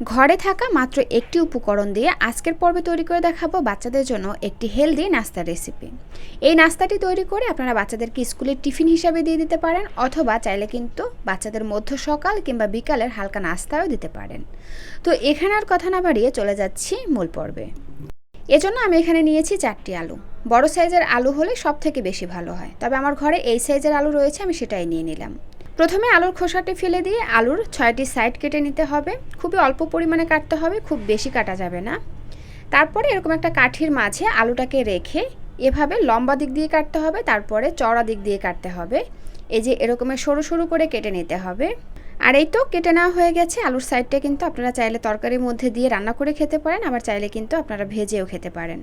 ঘরে থাকা মাত্র একটি উপকরণ দিয়ে আজকের পর্বে তৈরি করে দেখাবো বাচ্চাদের জন্য একটি হেলদি নাস্তার রেসিপি। এই নাস্তাটি তৈরি করে আপনারা বাচ্চাদেরকে স্কুলের টিফিন হিসাবে দিয়ে দিতে পারেন অথবা চাইলে কিন্তু বাচ্চাদের মধ্য সকাল কিংবা বিকালের হালকা নাস্তাও দিতে পারেন। তো এখানে আর কথা না বাড়িয়ে চলে যাচ্ছি মূল পর্বে। এজন্য আমি এখানে নিয়েছি চারটি আলু। বড় সাইজের আলু হলে সব থেকে বেশি ভালো হয়। তবে আমার ঘরে এই সাইজের আলু রয়েছে, আমি সেটাই নিয়ে নিলাম। প্রথমে আলুর খোসাটি ফেলে দিয়ে আলুর ছয়টি সাইড কেটে নিতে হবে। খুবই অল্প পরিমাণে কাটতে হবে, খুব বেশি কাটা যাবে না। তারপরে এরকম একটা কাঠির মাঝে আলুটাকে রেখে এভাবে লম্বা দিক দিয়ে কাটতে হবে, তারপরে চড়া দিক দিয়ে কাটতে হবে। এই যে এরকমের সরু সরু করে কেটে নিতে হবে। আর এই তো কেটে নেওয়া হয়ে গেছে, আলুর সাইডটা কিন্তু আপনারা চাইলে তরকারির মধ্যে দিয়ে রান্না করে খেতে পারেন, আবার চাইলে কিন্তু আপনারা ভেজেও খেতে পারেন।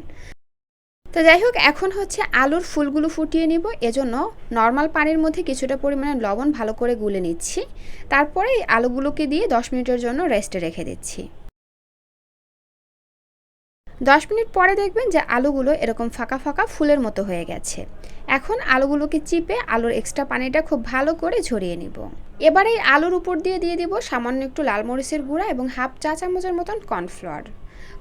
তো যাই হোক, এখন হচ্ছে আলুর ফুলগুলো ফুটিয়ে নিব। এজন্য নর্মাল পানির মধ্যে কিছুটা পরিমাণে লবণ ভালো করে গুলে নিচ্ছি। তারপরে আলুগুলোকে দিয়ে দশ মিনিটের জন্য রেস্টে রেখে দিচ্ছি। দশ মিনিট পরে দেখবেন যে আলুগুলো এরকম ফাঁকা ফাঁকা ফুলের মতো হয়ে গেছে। এখন আলুগুলোকে চিপে আলুর এক্সট্রা পানিটা খুব ভালো করে ঝরিয়ে নিব। এবার এই আলুর উপর দিয়ে দিয়ে দিব সামান্য একটু লাল মরিচের গুঁড়া এবং হাফ চা চামচের মতন কর্নফ্লাওয়ার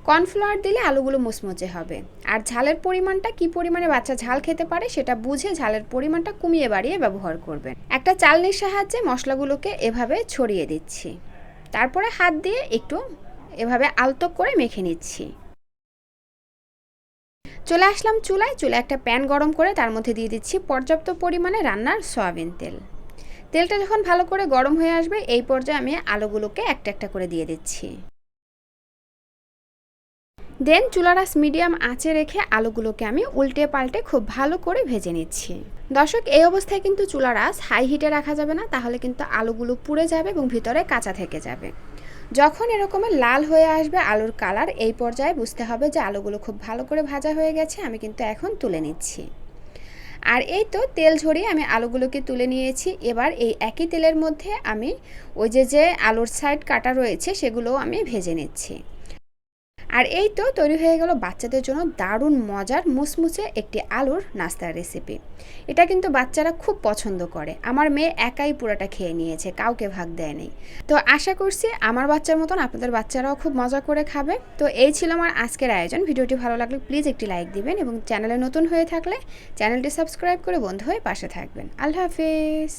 কর্নফ্লাওয়ার দিলে আলুগুলো মুচমুচে হবে। আর ঝালের পরিমাণটা কি পরিমাণে বাচ্চা ঝাল খেতে পারে সেটা বুঝে ঝালের পরিমাণটা কমিয়ে বাড়িয়ে ব্যবহার করবেন। একটা চালনির সাহায্যে মশলাগুলোকে এভাবে ছড়িয়ে দিচ্ছি। তারপরে হাত দিয়ে একটু এভাবে আলতো করে মেখে নিচ্ছি। চলে আসলাম চুলায়। চুলে একটা প্যান গরম করে তার মধ্যে দিয়ে দিচ্ছি পর্যাপ্ত পরিমাণে রান্নার সয়াবিন তেল। তেলটা যখন ভালো করে গরম হয়ে আসবে, এই পর্যায়ে আমি আলুগুলোকে একটা একটা করে দিয়ে দিচ্ছি। দেন চুলারাস মিডিয়াম আঁচে রেখে আলুগুলোকে আমি উল্টে পাল্টে খুব ভালো করে ভেজে নিচ্ছি। দর্শক, এই অবস্থায় কিন্তু চুলারাস হাই হিটে রাখা যাবে না, তাহলে কিন্তু আলুগুলো পুড়ে যাবে এবং ভিতরে কাঁচা থেকে যাবে। যখন এরকম লাল হয়ে আসবে আলুর কালার, এই পর্যায়ে বুঝতে হবে যে আলুগুলো খুব ভালো করে ভাজা হয়ে গেছে, আমি কিন্তু এখন তুলে নিচ্ছি। আর এই তো তেল ঝরিয়ে আমি আলুগুলোকে তুলে নিয়েছি। এবার এই একই তেলের মধ্যে আমি ওই যে যে আলুর সাইড কাটা রয়েছে, সেগুলোও আমি ভেজে নিচ্ছি। আর এই তো তৈরি হয়ে গেল বাচ্চাদের জন্য দারুণ মজার মুসমুসে একটি আলুর নাস্তার রেসিপি এটা কিন্তু বাচ্চারা খুব পছন্দ করে। আমার মেয়ে একাই পুরোটা খেয়ে নিয়েছে, কাউকে ভাগ দেয়নি। তো আশা করছি আমার বাচ্চার মতন আপনাদের বাচ্চারাও খুব মজা করে খাবে। তো এই ছিল আমার আজকের আয়োজন। ভিডিওটি ভালো লাগলে প্লিজ একটি লাইক দিবেন এবং চ্যানেলে নতুন হয়ে থাকলে চ্যানেলটি সাবস্ক্রাইব করে বন্ধু হয়ে পাশে থাকবেন। আল্লাহ হাফিজ।